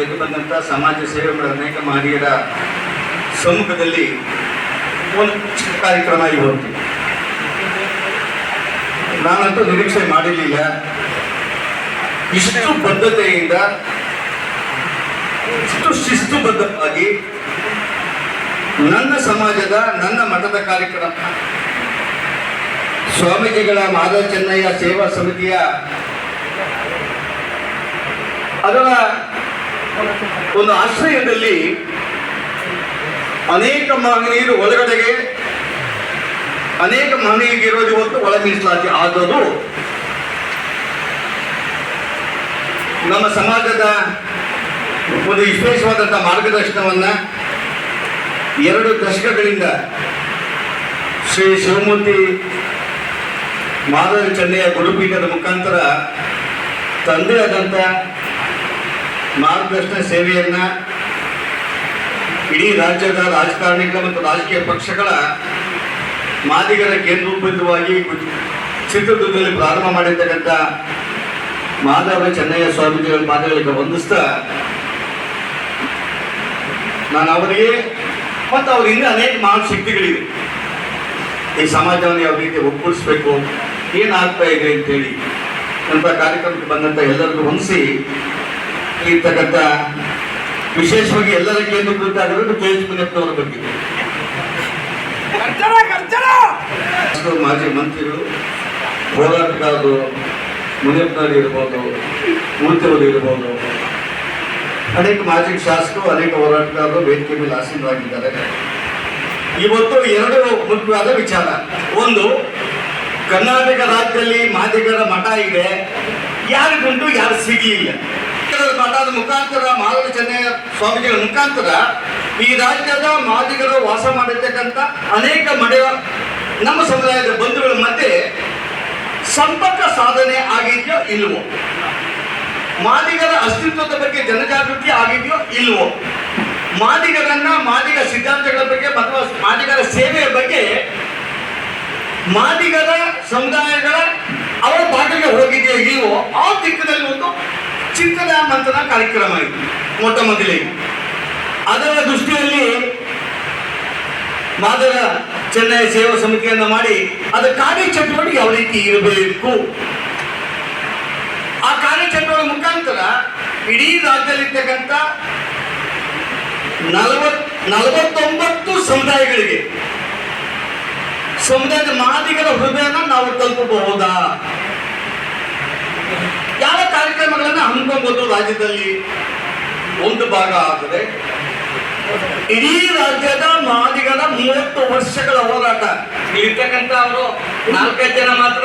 ಗೆದ್ದು ಬಂದಂಥ ಸಮಾಜ ಸೇವೆ ಮಾಡಿದ ಅನೇಕ ಮಹನೀಯರ ಸಮ್ಮುಖದಲ್ಲಿ ಒಂದು ಚಿಕ್ಕ ಕಾರ್ಯಕ್ರಮ ಇವತ್ತು ನಾನಂತೂ ನಿರೀಕ್ಷೆ ಮಾಡಿರಲಿಲ್ಲ. ಇಷ್ಟು ಬದ್ಧತೆಯಿಂದ, ಇಷ್ಟು ಶಿಸ್ತುಬದ್ಧವಾಗಿ ನನ್ನ ಸಮಾಜದ, ನನ್ನ ಮಠದ ಕಾರ್ಯಕ್ರಮ. ಸ್ವಾಮೀಜಿಗಳ ಮಾದ ಚೆನ್ನಯ್ಯ ಸೇವಾ ಸಮಿತಿಯ ಅದರ ಒಂದು ಆಶ್ರಯದಲ್ಲಿ ಅನೇಕ ಮಹನೀಯರು ಒಳಗಡೆಗೆ, ಅನೇಕ ಮಹನೀಯರಿಗೆ ಇರೋದು ಇವತ್ತು ಒಳ ಮೀಸಲಾತಿ ಆದದು ನಮ್ಮ ಸಮಾಜದ ಒಂದು ವಿಶೇಷವಾದಂಥ ಮಾರ್ಗದರ್ಶನವನ್ನ ಎರಡು ದಶಕಗಳಿಂದ ಶ್ರೀ ಶಿವಮೂರ್ತಿ ಮಾಧವ ಚೆನ್ನಯ್ಯ ಗುರುಪೀಠದ ಮುಖಾಂತರ ತಂದೆ ಮಾರ್ಗದರ್ಶನ ಸೇವೆಯನ್ನ ಇಡೀ ರಾಜ್ಯದ ರಾಜಕಾರಣಿಗಳ ಮತ್ತು ರಾಜಕೀಯ ಪಕ್ಷಗಳ ಮಾದಿಗರ ಕೇಂದ್ರೋಪಯುಕ್ತವಾಗಿ ಚಿತ್ರದುರ್ಗದಲ್ಲಿ ಪ್ರಾರಂಭ ಮಾಡಿರ್ತಕ್ಕಂಥ ಮಾಧವ ಚೆನ್ನಯ್ಯ ಸ್ವಾಮೀಜಿಗಳ ಮಾತುಗಳಿಗೆ ವಂದಿಸ್ತಾ ನಾನು ಅವರಿಗೆ ಮತ್ತು ಅವ್ರ ಹಿಂದೆ ಅನೇಕ ಮಹಾನ್ ಶಕ್ತಿಗಳಿವೆ ಈ ಸಮಾಜವನ್ನು ಯಾವ ರೀತಿ ಒಗ್ಗೂಡಿಸ್ಬೇಕು, ಏನಾಗ್ತಾ ಇದೆ ಅಂತೇಳಿ ಅಂತ ಕಾರ್ಯಕ್ರಮಕ್ಕೆ ಬಂದಂಥ ಎಲ್ಲರಿಗೂ ಹೊಂದಿಸಿ ಇರ್ತಕ್ಕಂಥ ವಿಶೇಷವಾಗಿ ಎಲ್ಲರ ಕೇಂದ್ರೀಕೃತ ಆಗಿರೋದು ಕೆ ಎಚ್ ಮುನಿಯಪ್ಪನವರ ಬಗ್ಗೆ. ಮಾಜಿ ಮಂತ್ರಿಗಳು ಹೋರಾಟಗಾರರು ಮುನಿಯಪ್ಪನವರು ಇರ್ಬೋದು ಮೂರ್ತಿಯವರು ಇರ್ಬೋದು. ಅನೇಕ ಮಾಜಿ ಶಾಸಕರು ಅನೇಕ ಹೋರಾಟಗಾರರು ವೇದಿಕೆ ಮೇಲೆ ಆಸೀನರಾಗಿದ್ದಾರೆ. ಇವತ್ತು ಎರಡು ಮುಖ್ಯವಾದ ವಿಚಾರ. ಒಂದು ಕರ್ನಾಟಕ ರಾಜ್ಯದಲ್ಲಿ ಮಾದಿಗರ ಮಠ ಇದೆ. ಯಾರಿಗುಂಟು ಯಾರು ಸಿಗಲಿಲ್ಲ. ಮಠದ ಮುಖಾಂತರ ಮಾಲಿ ಚೆನ್ನಯ್ಯ ಸ್ವಾಮೀಜಿಗಳ ಮುಖಾಂತರ ಈ ರಾಜ್ಯದ ಮಾದಿಗರು ವಾಸ ಮಾಡಿರ್ತಕ್ಕಂಥ ಅನೇಕ ಮಠ ನಮ್ಮ ಸಮುದಾಯದ ಬಂಧುಗಳ ಮಧ್ಯೆ ಸಂಪರ್ಕ ಸಾಧನೆ ಆಗಿದೆಯೋ ಇಲ್ಲವೋ? ಮಾದಿಗರ ಅಸ್ತಿತ್ವದ ಬಗ್ಗೆ ಜನಜಾಗೃತಿ ಆಗಿದೆಯೋ ಇಲ್ಲವೋ? ಮಾದಿಗರನ್ನ ಮಾದಿಗ ಸಿದ್ಧಾಂತಗಳ ಬಗ್ಗೆ ಅಥವಾ ಮಾದಿಗರ ಸೇವೆಯ ಬಗ್ಗೆ ಮಾದಿಗರ ಸಮುದಾಯಗಳ ಅವರ ಭಾಗಕ್ಕೆ ಹೋಗಿದೆಯೋ ಇಲ್ವೋ ಆ ದಿಕ್ಕಿನಲ್ಲಿ ಒಂದು ಚಿಂತನಾ ಮಂಥನ ಕಾರ್ಯಕ್ರಮ ಇದು ಮೊಟ್ಟ ಮೊದಲಿಗೆ. ಅದರ ದೃಷ್ಟಿಯಲ್ಲಿ ಮಾದರ ಚೆನ್ನೈ ಸೇವಾ ಸಮಿತಿಯನ್ನು ಮಾಡಿ ಅದರ ಕಾರ್ಯಚಟುವಟಿಕೆ ಯಾವ ರೀತಿ ಇರಬೇಕು? ಆ ಕಾರ್ಯಚಟುವಟಿಕೆ ಮುಖಾಂತರ ಇಡೀ ರಾಜ್ಯದಲ್ಲಿರ್ತಕ್ಕಂಥ ನಲವತ್, ನಲವತ್ತೊಂಬತ್ತು ಸಮುದಾಯಗಳಿಗೆ, ಸಮುದಾಯದ ಮಾದಿಗರ ಹೃದಯನ ನಾವು ತಲುಪಬಹುದಾ? ಯಾವ ಕಾರ್ಯಕ್ರಮಗಳನ್ನು ಹಮ್ಮಿಕೊಬಹುದು ರಾಜ್ಯದಲ್ಲಿ ಒಂದು ಭಾಗ ಆದರೆ ಇಡೀ ರಾಜ್ಯದ ಮಾದಿಗರ ಮೂವತ್ತು ವರ್ಷಗಳ ಹೋರಾಟ. ಇರ್ತಕ್ಕಂಥ ಅವರು ನಾಲ್ಕೈದು ಜನ ಮಾತ್ರ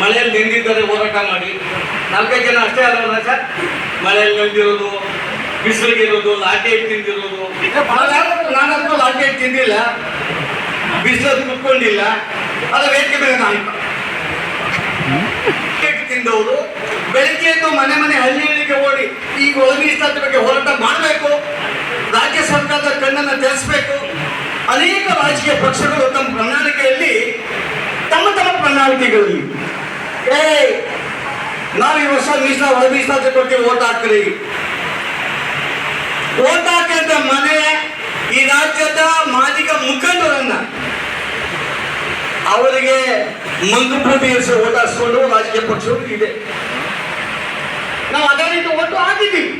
ಮಳೆಯಲ್ಲಿ ನಿಂದಿದ್ದಾರೆ ಹೋರಾಟ ಮಾಡಿ. ನಾಲ್ಕೈದು ಜನ ಅಷ್ಟೇ ಅಲ್ಲ ಸರ್? ಮಳೆಯಲ್ಲಿ ನಿಂದಿರೋದು ಬಿಸಿಲಿಗಿರೋದು ಇಟ್ಟು ತಿಂದಿರೋದು. ನಾನಂತೂ ಇಟ್ಟು ತಿಂದಿಲ್ಲ. ಬಿಸಿಲು ಕುತ್ಕೊಂಡಿಲ್ಲ. ಅದು ವೇದಿಕೆ ಮೇಲೆ ನಾನು ತಿಂದವರು, ಬೆಳಿಗ್ಗೆ ಮನೆ ಮನೆ ಹಳ್ಳಿ ಹಳ್ಳಿಗೆ ಓಡಿ ಈಗ ಒಳಮೀಸಲಾತಿ ಬಗ್ಗೆ ಹೋರಾಟ ಮಾಡಬೇಕು. ರಾಜ್ಯ ಸರ್ಕಾರದ ಕಣ್ಣನ್ನು ತೆರೆಸಬೇಕು. ಅನೇಕ ರಾಜಕೀಯ ಪಕ್ಷಗಳು ತಮ್ಮ ಪ್ರಣಾಳಿಕೆಯಲ್ಲಿ, ತಮ್ಮ ತಮ್ಮ ಪ್ರಣಾಳಿಕೆಗಳಲ್ಲಿ ಏ ನಾವು ಈ ವರ್ಷ ಮೀಸಲಾ ಒಳ ಮೀಸಲಾತಿ ಕೊಡ್ತೀವಿ, ಓಟ್ ಹಾಕ್ರಿ. ಓಟ್ ಹಾಕಿದ ಮನೆ ಈ ರಾಜ್ಯದ ಮಾದಿಗ ಮುಖಂಡರನ್ನ ಅವರಿಗೆ ಮಂಕುಪೂಟಿ ಇರಿಸಿ ಓಟ್ ಹಾಕ್ಸ್ಕೊಂಡು ರಾಜಕೀಯ ಪಕ್ಷಗಳು ಇದೆ. ನಾವು ಅದೇ ರೀತಿ ಒಟ್ಟು ಹಾಕಿದ್ದೀವಿ.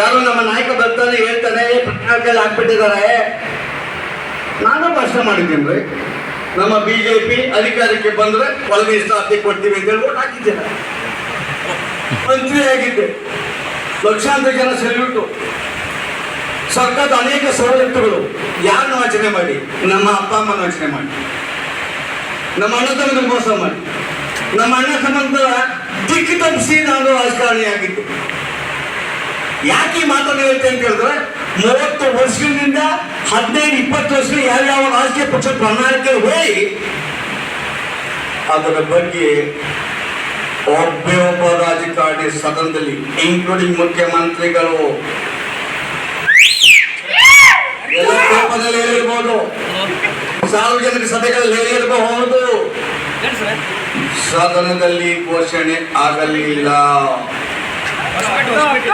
ಯಾರು ನಮ್ಮ ನಾಯಕ ಬರ್ತಾನೆ ಹೇಳ್ತಾನೆ ಪಟ್ಟಣದಲ್ಲಿ ಹಾಕ್ಬಿಟ್ಟಿದ್ದಾರೆ. ನಾನು ಭಾಷಣ ಮಾಡಿದ್ದೀನಿ ರೀ. ನಮ್ಮ ಪಿ ಅಧಿಕಾರಕ್ಕೆ ಬಂದ್ರೆ ಒಳಗೆ ಮೀಸಲಾತಿ ಕೊಡ್ತೀವಿ ಅಂತ ಹೇಳಿ ಓಟ್ ಹಾಕಿದ್ದೇನೆ ಮಂತ್ರಿ ಆಗಿದ್ದೆ ಲಕ್ಷಾಂತರ ಜನ ಸೆಲ್ಯೂಟು ಸರ್ಕಾರದ ಅನೇಕ ಸವಲತ್ತುಗಳು ಯಾರನ್ನು ಯೋಚನೆ ಮಾಡಿ? ನಮ್ಮ ಅಪ್ಪ ಅಮ್ಮನ ಯೋಚನೆ ಮಾಡಿ. ನಮ್ಮ ಅಣ್ಣ ತಮ್ಮನ ಮೋಸ ಮಾಡಿ. ನಮ್ಮ ಅಣ್ಣ ತಮ್ಮಂತರ ದಿಕ್ಕು ತಪ್ಪಿಸಿ ನಾನು ರಾಜಕಾರಣಿಯಾಗಿದ್ದೆ ಯಾಕೆ ಈ ಮಾತನ್ನು ಹೇಳ್ತೇನೆ ಅಂತ ಹೇಳಿದ್ರೆ, ಮೂವತ್ತು ವರ್ಷದಿಂದ ಹದಿನೈದು, ಇಪ್ಪತ್ತು ವರ್ಷ ಯಾವ್ಯಾವ ರಾಜಕೀಯ ಪಕ್ಷ ಪ್ರಣಾಳಿಕೆ ಹೋಗಿ ಅದರ ಬಗ್ಗೆ ಒಬ್ಬೇ ಒಬ್ಬ ರಾಜಕಾರಣಿ ಸದನದಲ್ಲಿ ಇನ್ಕ್ಲೂಡಿಂಗ್ ಮುಖ್ಯಮಂತ್ರಿಗಳು ಎಲ್ಲ ಕೋಪದಲ್ಲಿ ಹೇಳಿರ್ಬೋದು ಸಾರ್ವಜನಿಕ ಸಭೆಗಳಲ್ಲಿ ಹೇಳಿರಬಹುದು ಸದನದಲ್ಲಿ ಘೋಷಣೆ ಆಗಲಿಲ್ಲ.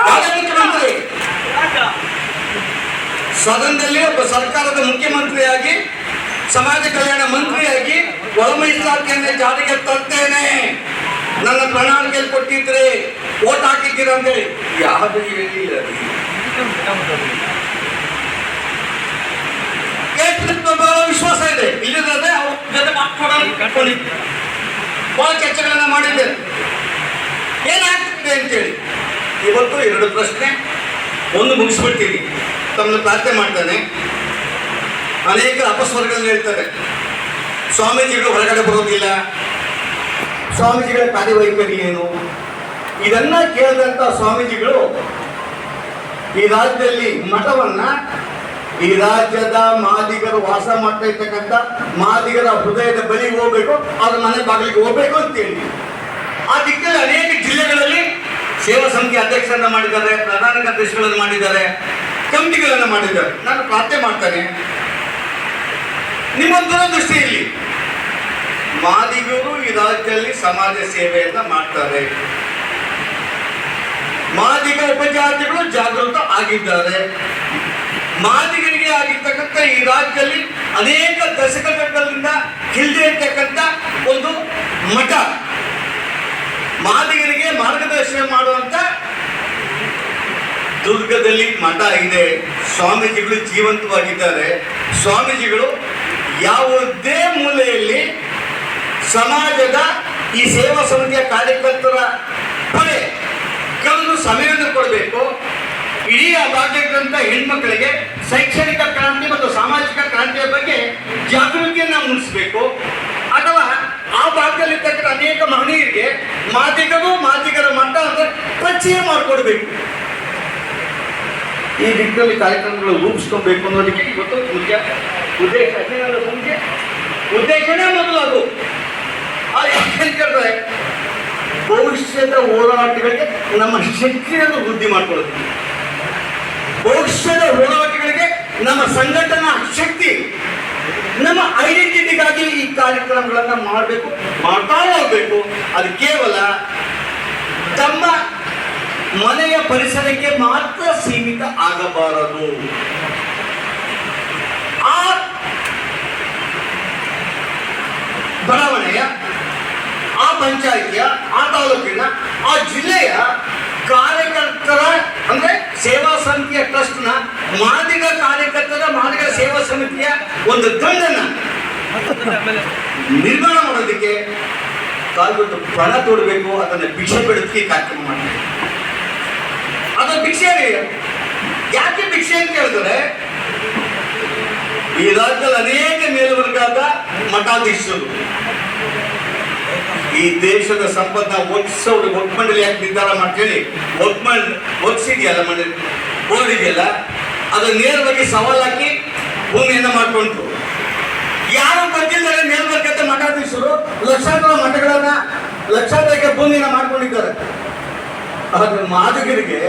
ಯಾರೇ ಸದನದಲ್ಲಿ ಒಬ್ಬ ಸರ್ಕಾರದ ಮುಖ್ಯಮಂತ್ರಿಯಾಗಿ, ಸಮಾಜ ಕಲ್ಯಾಣ ಮಂತ್ರಿಯಾಗಿ ಒಳ ಮೀಸಲಾತಿಯನ್ನು ಜಾರಿಗೆ ತರ್ತೇನೆ. ನನ್ನ ಪ್ರಣಾಳಿಕೆಯಲ್ಲಿ ಕೊಟ್ಟಿದ್ರೆ ಓಟ್ ಹಾಕಿದ್ದೀರ ಅಂತೇಳಿ ಯಾವುದು ಹೇಳಿಲ್ಲ ಬಹಳ ವಿಶ್ವಾಸ ಇದೆ. ಇಲ್ಲದ್ರೆ ಅವ್ರ ಜೊತೆ ಮಾತಾಡೋಣ ಬಹಳ ಚರ್ಚೆಗಳನ್ನ ಮಾಡಿದ್ದೇನೆ. ಏನಾಗ್ತದೆ ಅಂತೇಳಿ. ಇವತ್ತು ಎರಡು ಪ್ರಶ್ನೆ, ಒಂದು ಮುಗಿಸ್ಬಿಡ್ತೀನಿ. ತಮ್ಮನ್ನು ಪ್ರಾರ್ಥನೆ ಮಾಡ್ತಾನೆ. ಅನೇಕ ಅಪಸ್ವರಗಳನ್ನು ಹೇಳ್ತಾರೆ. ಸ್ವಾಮೀಜಿಗಳು ಹೊರಗಡೆ ಬರೋದಿಲ್ಲ. ಸ್ವಾಮೀಜಿಗಳ ಕಾರ್ಯವೈಖರಿ ಏನು? ಇದನ್ನ ಕೇಳಿದಂತ ಸ್ವಾಮೀಜಿಗಳು ಈ ರಾಜ್ಯದಲ್ಲಿ ಮಠವನ್ನ ಈ ರಾಜ್ಯದ ಮಾದಿಗರು ವಾಸ ಮಾಡ್ತಾ ಇರ್ತಕ್ಕಂಥ ಮಾದಿಗರ ಹೃದಯದ ಬಲಿಗೆ ಹೋಗ್ಬೇಕು, ಅವ್ರ ಮನೆ ಬಾಗಿಲಿಗೆ ಹೋಗ್ಬೇಕು ಅಂತೇಳಿ. ಆ ದಿಕ್ಕಲ್ಲಿ ಅನೇಕ ಜಿಲ್ಲೆಗಳಲ್ಲಿ ಸೇವಾ ಸಮಿತಿ ಅಧ್ಯಕ್ಷರನ್ನ ಮಾಡಿದ್ದಾರೆ, ಪ್ರಧಾನ ಕಾರ್ಯದರ್ಶಿಗಳನ್ನು ಮಾಡಿದ್ದಾರೆ, ಕಮಿಟಿಗಳನ್ನು ಮಾಡಿದ್ದಾರೆ. ನಾನು ಪ್ರಾರ್ಥನೆ ಮಾಡ್ತೇನೆ. ನಿಮ್ಮ ದೂರದೃಷ್ಟಿ ಇಲ್ಲಿ ಮಾದಿಗರು ಈ ರಾಜ್ಯದಲ್ಲಿ ಸಮಾಜ ಸೇವೆಯನ್ನ ಮಾಡ್ತಾರೆ. ಮಾದಿಗ ಉಪಜಾತಿಗಳು ಜಾಗೃತ ಆಗಿದ್ದಾರೆ. ಮಾದಿಗರಿಗೆ ಆಗಿರ್ತಕ್ಕಂಥ ಈ ರಾಜ್ಯದಲ್ಲಿ ಅನೇಕ ದಶಕಗಳಿಂದ ಹಿಲ್ದೇ ಇರ್ತಕ್ಕಂಥ ಒಂದು ಮಠ. ಮಾದಿಗರಿಗೆ ಮಾರ್ಗದರ್ಶನ ಮಾಡುವಂತ ದುರ್ಗದಲ್ಲಿ ಮಠ ಇದೆ. ಸ್ವಾಮೀಜಿಗಳು ಜೀವಂತವಾಗಿದ್ದಾರೆ. ಸ್ವಾಮೀಜಿಗಳು ಯಾವುದೇ ಮೂಲೆಯಲ್ಲಿ ಸಮಾಜದ ಈ ಸೇವಾ ಸಮಿತಿಯ ಕಾರ್ಯಕರ್ತರ ಪಡೆ ಕೆಲವು ಸಮಯವನ್ನು ಕೊಡಬೇಕು. ಇಡೀ ಆ ಭಾಗ್ಯಕ್ಕಂಥ ಹೆಣ್ಮಕ್ಳಿಗೆ ಶೈಕ್ಷಣಿಕ ಕ್ರಾಂತಿ ಮತ್ತು ಸಾಮಾಜಿಕ ಕ್ರಾಂತಿಯ ಬಗ್ಗೆ ಜಾಗೃತಿಯನ್ನ ಮೂಡಿಸಬೇಕು. ಅಥವಾ ಆ ಭಾಗದಲ್ಲಿರ್ತಕ್ಕಂಥ ಅನೇಕ ಮಹನೀಯರಿಗೆ ಮಾದಿಗರು ಮಾದಿಗರ ಮಟ್ಟ ಅಂತ ಪರಿಚಯ ಮಾಡಿಕೊಡ್ಬೇಕು. ಈ ದಿಕ್ಕಲ್ಲಿ ಕಾರ್ಯಕ್ರಮಗಳು ರೂಪಿಸ್ಕೊಬೇಕು ಅನ್ನೋದಕ್ಕೆ ಇವತ್ತು ಮುಖ್ಯ ಉದ್ದೇಶ. ಮುಖ್ಯ ಉದ್ದೇಶನೇ ಅದು. ಹೇಳಿದ್ರೆ ಭವಿಷ್ಯದ ಹೋರಾಟಗಳಿಗೆ ನಮ್ಮ ಶಕ್ತಿಯನ್ನು ವೃದ್ಧಿ ಮಾಡ್ಕೊಳ್ಳೋದು ಭವಿಷ್ಯದ ಹೋರಾಟಗಳಿಗೆ ನಮ್ಮ ಸಂಘಟನಾ ಶಕ್ತಿ, ನಮ್ಮ ಐಡೆಂಟಿಟಿಗಾಗಿ ಈ ಕಾರ್ಯಕ್ರಮಗಳನ್ನು ಮಾಡಬೇಕು, ಮಾಡ್ತಾ ಹೋಗ್ಬೇಕು. ಅದು ಕೇವಲ ತಮ್ಮ ಮನೆಯ ಪರಿಸರಕ್ಕೆ ಮಾತ್ರ ಸೀಮಿತ ಆಗಬಾರದು. ಆ ಬಡಾವಣೆಯ, ಆ ಪಂಚಾಯಿತಿಯ, ಆ ತಾಲೂಕಿನ, ಆ ಜಿಲ್ಲೆಯ ಕಾರ್ಯಕರ್ತರ ಅಂದ್ರೆ ಸೇವಾ ಸಮಿತಿಯ ಟ್ರಸ್ಟ್ನ ಮಾದಿಗ ಕಾರ್ಯಕರ್ತರ ಮಾದಿಗ ಸೇವಾ ಸಮಿತಿಯ ಒಂದು ದಂಡನ್ನ ನಿರ್ಮಾಣ ಮಾಡೋದಕ್ಕೆ ಕಾಲ್ಬಿಟ್ಟು ಪಣ ತೊಡಬೇಕು, ಅದನ್ನ ಭಿಕ್ಷೆ ಬಿಡೋದಕ್ಕೆ ಕಾರ್ಯಕ್ರಮ ಮಾಡ್ತೀವಿ ಅದು ಭಿಕ್ಷೆ ಯಾಕೆ ಭಿಕ್ಷೆ ಅಂತ ಹೇಳಿದ್ರೆ, ಈ ರಾಜ್ಯದಲ್ಲಿ ಅನೇಕ ಮೇಲ್ವರ್ಗದ ಮಠಾಧೀಶರು. ಈ ದೇಶದ ಸಂಪತ್ತ ಒಗ್ಸೋದು ಒಟ್ಮಂಡಲಿ ಯಾಕೆ ನಿರ್ಧಾರ ಮಾಡ್ತೀವಿ ಒಟ್ಮಂಡ್ ಒಗ್ಸಿದೆಯಲ್ಲ ಮಂಡಳಿ ಬೋರ್ಡ್ ಇದೆಯಲ್ಲ ಅದು ನೇರವಾಗಿ ಸವಾಲಾಕಿ ಭೂಮಿಯನ್ನ ಮಾಡ್ಕೊಂಡ್ರು. ಯಾರು ಬಂದಿದ್ದಾರೆ ಮೇಲ್ವರ್ಗದ ಮಠಾಧೀಶರು ಲಕ್ಷಾಂತರ ಮಠಗಳನ್ನ ಲಕ್ಷಾಂತರ ಭೂಮಿಯನ್ನ ಮಾಡ್ಕೊಂಡಿದ್ದಾರೆ. ಆದ್ರೆ ಮಾದಕರಿಗೆ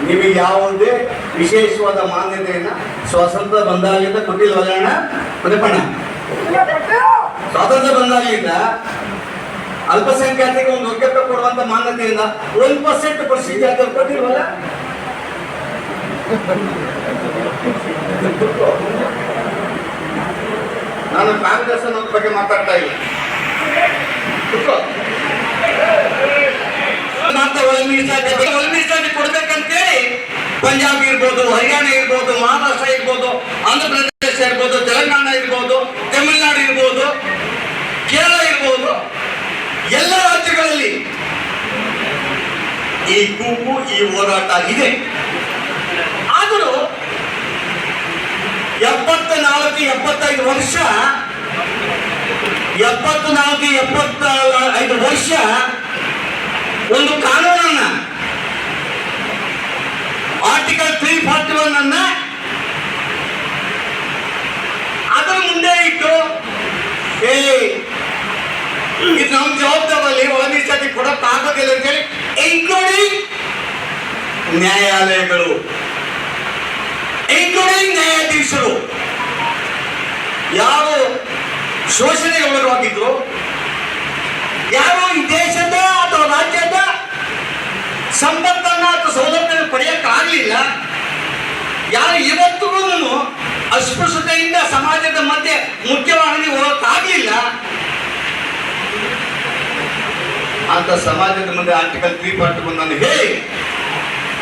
ನಿಮಗೆ ಯಾವುದೇ ವಿಶೇಷವಾದ ಮಾನ್ಯತೆಯನ್ನ ಸ್ವಾತಂತ್ರ್ಯ ಬಂದಾಗಿಂದ ಕೊಟ್ಟಿಲ್ಲ ಅಣ್ಣ ಪ್ರತಿಪಣ್ಣ ಸ್ವಾತಂತ್ರ್ಯ ಬಂದಾಗಲಿಂದ ಅಲ್ಪಸಂಖ್ಯಾತರಿಗೆ ಒಂದು ಒಗ್ಗಟ್ಟು ಕೊಡುವಂತ ಮಾನ್ಯತೆಯಿಂದ ಒಂದು ಪರ್ಸೆಂಟ್ ಜಾತಿ ಜಾತಿಯಲ್ಲಿ ಕೊಟ್ಟಿಲ್ವಲ್ಲ ನಾನು ಕಾಂಗ್ರೆಸ್ ಅನ್ನೋದ್ರ ಬಗ್ಗೆ ಮಾತಾಡ್ತಾ ಇಲ್ಲ. ಕೊಡ್ಬೇಕಂತೇಳಿ ಪಂಜಾಬ್ ಇರ್ಬೋದು, ಹರಿಯಾಣ ಇರ್ಬೋದು, ಮಹಾರಾಷ್ಟ್ರ ಇರ್ಬೋದು ಆಂಧ್ರ ಪ್ರದೇಶ ಇರ್ಬೋದು, ತೆಲಂಗಾಣ ಇರ್ಬೋದು, ತಮಿಳುನಾಡು ಇರ್ಬೋದು, ಕೇರಳ ಇರ್ಬೋದು. ಎಲ್ಲ ರಾಜ್ಯಗಳಲ್ಲಿ ಈ ಕೂಗು, ಈ ಹೋರಾಟ ಇದೆ ಆದರೂ ಎಪ್ಪತ್ತ ನಾಲ್ಕು ಎಪ್ಪತ್ತೈದು ವರ್ಷ ಎಪ್ಪತ್ತು ನಾಲ್ಕು ಎಪ್ಪತ್ತ ಐದು ವರ್ಷ ಒಂದು ಕಾನೂನನ್ನ ಆರ್ಟಿಕಲ್ ತ್ರೀ ಫಾರ್ಟಿ ಒನ್ ಅನ್ನ ಅದರ ಮುಂದೆ ಇಟ್ಟು ಏ ಇದು ನಮ್ಮ ಜವಾಬ್ದಾರಿ ಒಳ ಮೀಸಲಾತಿ ಕೊಡಕ್ಕಾಗೋದಿಲ್ಲ ಅಂತೇಳಿ ಇನ್ಕ್ಲೂಡಿಂಗ್ ನ್ಯಾಯಾಲಯಗಳು. ಇನ್ಕ್ಲೂಡಿಂಗ್ ನ್ಯಾಯಾಧೀಶರು. ಯಾರು ಶೋಷಣೆಗೆ ಒಳಗಾಗಿದ್ರು ಯಾರು ಈ ದೇಶದ ಅಥವಾ ರಾಜ್ಯದ ಸಂಪತ್ತನ್ನ ಅಥವಾ ಸೌಲಭ್ಯ ಪಡೆಯಕ್ಕಾಗಲಿಲ್ಲ, ಯಾರು ಇವತ್ತಿಗೂ ಅಸ್ಪೃಶ್ಯತೆಯಿಂದ ಸಮಾಜದ ಮಧ್ಯೆ ಸಮಾಜದ ಮುಂದೆ ಆರ್ಟಿಕಲ್ ತ್ರೀ ಒನ್ ಅನ್ನು ಹೇಳಿ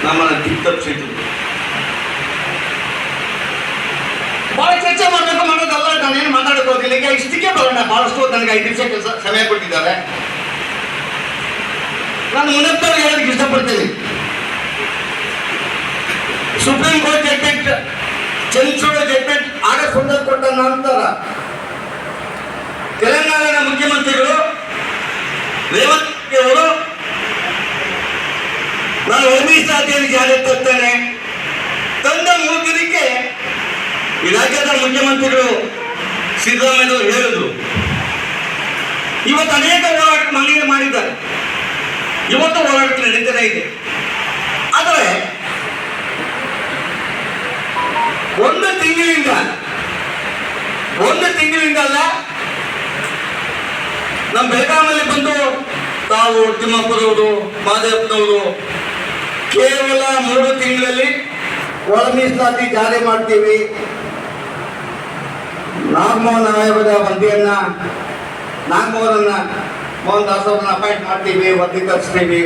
ನಮ್ಮನ್ನು ದಿಕ್ತಪ್ಪಿಸಿದ್ರು ಬಹಳ ಚರ್ಚೆ ಮಾಡಬೇಕು, ಮಾಡೋದಲ್ಲ, ನಾನೇನು ಮಾತಾಡಕ್ ಹೋಗಿಲ್ಲ ಈಗ ಇಷ್ಟಕ್ಕೆ ಬರೋಣ, ಬಹಳಷ್ಟು ನನಗೆ ಐದು ನಿಮಿಷ ಕೆಲಸ ಸಮಯ ಕೊಟ್ಟಿದ್ದಾರೆ. ನಾನು ಮುನ್ನತ್ತವ್ರಿಗೆ ಹೇಳೋದಕ್ಕೆ ಇಷ್ಟಪಡ್ತೀನಿ. ಸುಪ್ರೀಂ ಕೋರ್ಟ್ ಜಡ್ಮೆಂಟ್ ಚಂಚೂಡ ಜಡ್ಮೆಂಟ್ ಆಗಸ್ಟ್ ಒಂದಕ್ಕೆ ಕೊಟ್ಟ ನಂತರ ತೆಲಂಗಾಣ ಮುಖ್ಯಮಂತ್ರಿಗಳು ರೇವಂತ್ ಅವರು ನಾನು ಮೀಸಲಾತಿಯನ್ನು ಜಾರಿ ತರ್ತೇನೆ ತಂದ ಮೂಗಿದಕ್ಕೆ ರಾಜ್ಯದ ಮುಖ್ಯಮಂತ್ರಿಗಳು ಸಿದ್ದರಾಮಯ್ಯವರು ಹೇಳಿದ್ರು. ಇವತ್ತು ಅನೇಕ ಹೋರಾಟ ಮನವಿ ಮಾಡಿದ್ದಾರೆ. ಇವತ್ತು ಹೋರಾಟ ನಡೀತಾನೆ ಇದೆ. ಆದರೆ ಒಂದು ತಿಂಗಳಿಂದ ಒಂದು ತಿಂಗಳಿಂದ ಅಲ್ಲ, ನಮ್ಮ ಬೆಳಗಾವಲ್ಲಿ ಬಂದು ತಾವು ತಿಮ್ಮಪ್ಪನವರು ಮಾದೇಪ್ಪನವರು ಕೇವಲ ಮೂರು ತಿಂಗಳಲ್ಲಿ ಒಳ ಮೀಸಲಾತಿ ಜಾರಿ ಮಾಡ್ತೀವಿ. ನಾಗಮೋಹನ್ ಆಯೋಗದ ವರದಿಯನ್ನ ನಾಗಮೋಹನನ್ನ ಮೋಹನ್ ದಾಸ್ ಅವ್ರನ್ನ ಅಪಾಯಿಂಟ್ ಮಾಡ್ತೀವಿ ವರದಿ ತರಿಸ್ತೀವಿ